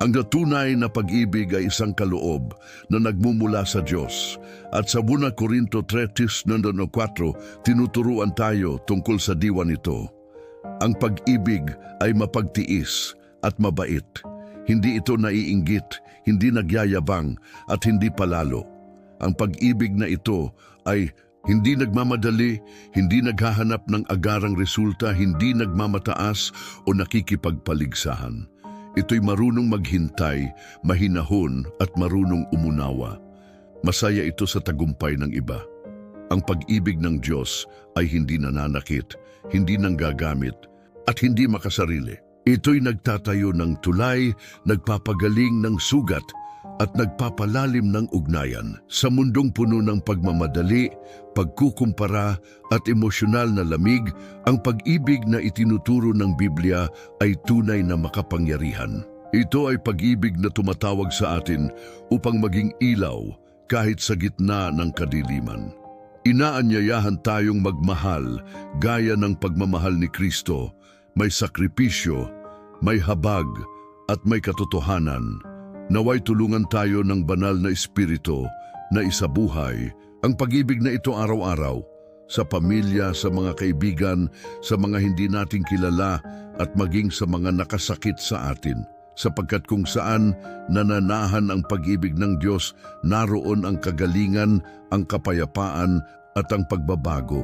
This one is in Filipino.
Ang tunay na pag-ibig ay isang kaloob na nagmumula sa Diyos. At sa Buna Corinto 3, 4, tinuturuan tayo tungkol sa diwa nito. Ang pag-ibig ay mapagtiis at mabait. Hindi ito naiinggit, hindi nagyayabang at hindi palalo. Ang pag-ibig na ito ay hindi nagmamadali, hindi naghahanap ng agarang resulta, hindi nagmamataas o nakikipagpaligsahan. Ito'y marunong maghintay, mahinahon at marunong umunawa. Masaya ito sa tagumpay ng iba. Ang pag-ibig ng Diyos ay hindi nananakit, hindi nanggagamit, at hindi makasarili. Ito'y nagtatayo ng tulay, nagpapagaling ng sugat, at nagpapalalim ng ugnayan. Sa mundong puno ng pagmamadali, pagkukumpara at emosyonal na lamig, ang pag-ibig na itinuturo ng Biblia ay tunay na makapangyarihan. Ito ay pag-ibig na tumatawag sa atin upang maging ilaw kahit sa gitna ng kadiliman. Inaanyayahan tayong magmahal gaya ng pagmamahal ni Kristo, may sakripisyo, may habag at may katotohanan. Naway tulungan tayo ng banal na espiritu na isabuhay ang pag-ibig na ito araw-araw sa pamilya, sa mga kaibigan, sa mga hindi nating kilala at maging sa mga nakasakit sa atin. Sapagkat kung saan nananahan ang pag-ibig ng Diyos, naroon ang kagalingan, ang kapayapaan at ang pagbabago.